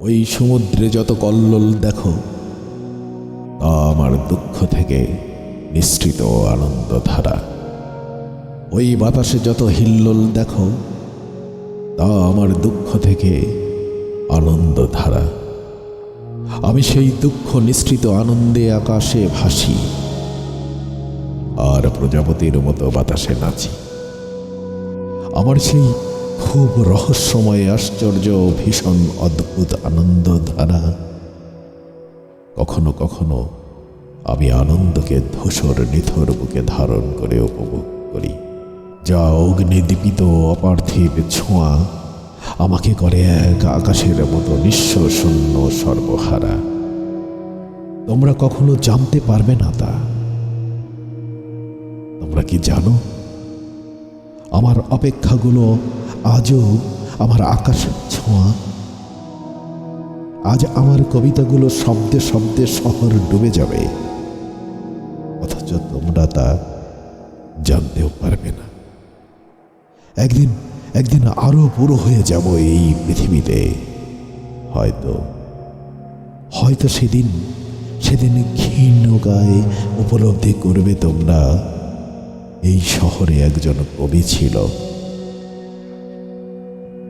ওই সমুদ্রে যত কল্লোল দেখো, তা আমার দুঃখ থেকে নিঃসৃত আনন্দধারা। ওই বাতাসে যত হিল্লোল দেখো, তা আমার দুঃখ থেকে আনন্দধারা। আমি সেই দুঃখ নিঃসৃত আনন্দে আকাশে ভাসি, আর প্রজাপতির মতো বাতাসে নাচি। আমার সেই খুব রহস্যময়, আশ্চর্য, ভীষণ অদ্ভুত আনন্দ ধারা। কখনো কখনো আমি আনন্দকে ধূসর নিথর বুকে ধারণ করে উপভোগ করি। যা অগ্নিদীপিত অপার্থিব ছোঁয়া আমাকে করে এক আকাশের মতো নিঃস্ব শূন্য সর্বহারা। তোমরা কখনো জানতে পারবে না তা। তোমরা কি জানো? আমার অপেক্ষাগুলো আজও আমার আকাশ ছোঁয়া। আজ আমার কবিতাগুলো শব্দে শব্দে শহর ডুবে যাবে। অথচ তোমরা তা জানতেও পারবে না। একদিন একদিন আরও পুরো হয়ে যাব এই পৃথিবীতে। হয়তো হয়তো সেদিন সেদিন ক্ষীণ গায়ে উপলব্ধি করবে তোমরা। এই শহরে একজন কবি ছিল।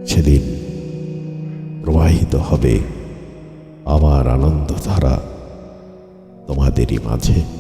সেদিন প্রবাহিত হবে আমার আনন্দধারা তোমাদেরই মাঝে।